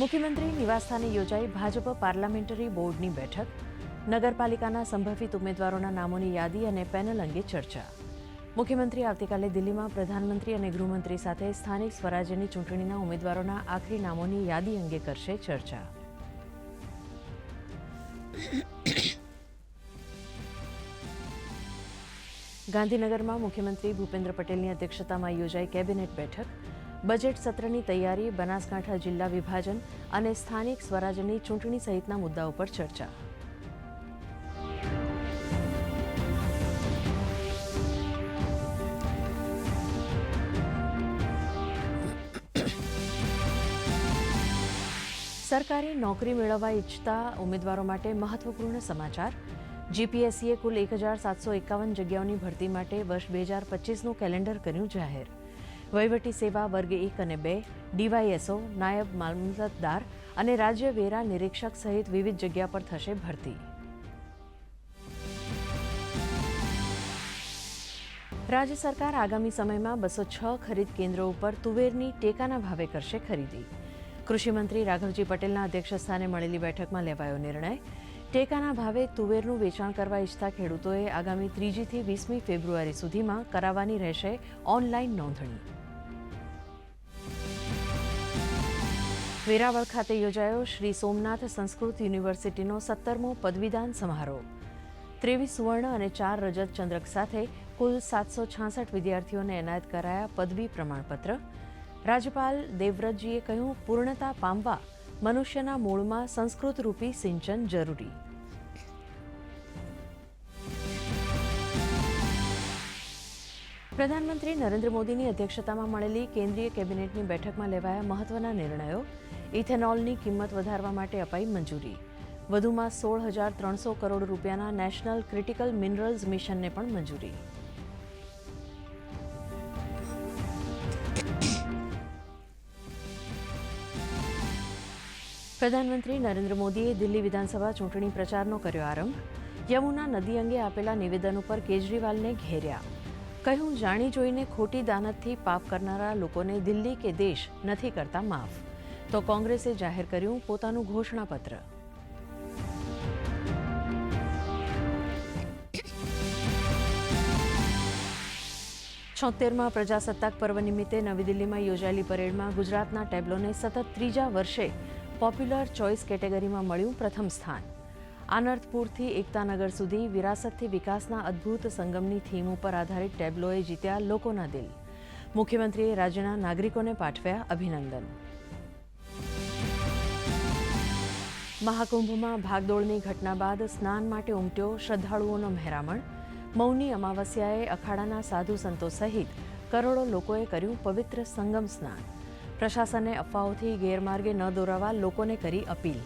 મુખ્યમંત્રી નિવાસસ્થાને યોજાઈ ભાજપ પાર્લામેન્ટરી બોર્ડની બેઠક, નગરપાલિકાના સંભવિત ઉમેદવારોના નામોની યાદી અને પેનલ અંગે ચર્ચા. મુખ્યમંત્રી આવતીકાલે દિલ્હીમાં પ્રધાનમંત્રી અને ગૃહમંત્રી સાથે સ્થાનિક સ્વરાજ્યની ચૂંટણીના ઉમેદવારોના આખરી નામોની યાદી અંગે કરશે ચર્ચા. ગાંધીનગરમાં મુખ્યમંત્રી ભૂપેન્દ્ર પટેલની અધ્યક્ષતામાં યોજાઈ કેબિનેટ બેઠક બજેટ સત્રની તૈયારી, બનાસકાંઠા જિલ્લા વિભાજન અને સ્થાનિક સ્વરાજ્યની ચૂંટણી સહિતના મુદ્દાઓ પર ચર્ચા. સરકારી નોકરી મેળવવા ઈચ્છતા ઉમેદવારો માટે મહત્વપૂર્ણ સમાચાર. જીપીએસસીએ કુલ એક હજાર સાતસો એકાવન જગ્યાઓની ભરતી માટે વર્ષ બે હજાર પચીસનું કેલેન્ડર કર્યું જાહેર. વહીવટી સેવા વર્ગ એક અને બે, ડીવાયએસઓ, નાયબ મામલતદાર અને રાજ્ય વેરા નિરીક્ષક સહિત વિવિધ જગ્યા પર થશે ભરતી. રાજ્ય સરકાર આગામી સમયમાં બસો છ ખરીદ કેન્દ્રો ઉપર તુવેરની ટેકાના ભાવે કરશે ખરીદી. કૃષિમંત્રી રાઘવજી પટેલના અધ્યક્ષસ્થાને મળેલી બેઠકમાં લેવાયો નિર્ણય. ટેકાના ભાવે તુવેરનું વેચાણ કરવા ઈચ્છતા ખેડૂતોએ આગામી ત્રીજીથી વીસમી ફેબ્રુઆરી સુધીમાં કરાવવાની રહેશે ઓનલાઈન નોંધણી. વેરાવળ ખાતે યોજાયો શ્રી સોમનાથ સંસ્કૃત યુનિવર્સિટીનો સત્તરમો પદવીદાન સમારોહ. ત્રેવીસ સુવર્ણ અને ચાર રજત ચંદ્રક સાથે કુલ સાતસો છાસઠ વિદ્યાર્થીઓને એનાયત કરાયા પદવી પ્રમાણપત્ર. રાજ્યપાલ દેવવ્રતજીએ કહ્યું, પૂર્ણતા પામવા મનુષ્યના મૂળમાં સંસ્કૃત રૂપી સિંચન જરૂરી. પ્રધાનમંત્રી નરેન્દ્ર મોદીની અધ્યક્ષતામાં મળેલી કેન્દ્રીય કેબિનેટની બેઠકમાં લેવાયા મહત્વના નિર્ણયો. ઇથેનોલની કિંમત વધારવા માટે અપાઈ મંજૂરી. વધુમાં સોળ હજાર ત્રણસો કરોડ રૂપિયાના નેશનલ ક્રિટિકલ મિનરલ્સ મિશનને પણ મંજૂરી. પ્રધાનમંત્રી નરેન્દ્ર મોદીએ દિલ્હી વિધાનસભા ચૂંટણી પ્રચારનો કર્યો આરંભ. યમુના નદી અંગે આપેલા નિવેદન ઉપર કેજરીવાલને ઘેર્યા. કહ્યું, જાણી જોઈને ખોટી દાનતથી પાપ કરનારા લોકોને દિલ્હી કે દેશ નથી કરતા માફ. તો કોંગ્રેસે જાહેર કર્યું પોતાનું ઘોષણાપત્ર. છોતેરમાં પ્રજાસત્તાક પર્વ નિમિત્તે નવી દિલ્હીમાં યોજાયેલી પરેડમાં ગુજરાતના ટેબ્લોને સતત ત્રીજા વર્ષે પોપ્યુલર ચોઇસ કેટેગરીમાં મળ્યું પ્રથમ સ્થાન. આનર્થપુરથી એકતાનગર સુધી વિરાસતથી વિકાસના અદ્ભુત સંગમની થીમ ઉપર આધારિત ટેબ્લોએ જીત્યા લોકોના દિલ. મુખ્યમંત્રીએ રાજ્યના નાગરિકોને પાઠવ્યા અભિનંદન. મહાકુંભમાં ભાગદોડની ઘટના બાદ સ્નાન માટે ઉમટ્યો શ્રદ્ધાળુઓનો મહેરામણ. મૌની અમાવસ્યાએ અખાડાના સાધુ સંતો સહિત કરોડો લોકોએ કર્યું પવિત્ર સંગમ સ્નાન. પ્રશાસને અફવાઓથી ગેરમાર્ગે ન દોરાવા લોકોને કરી અપીલ.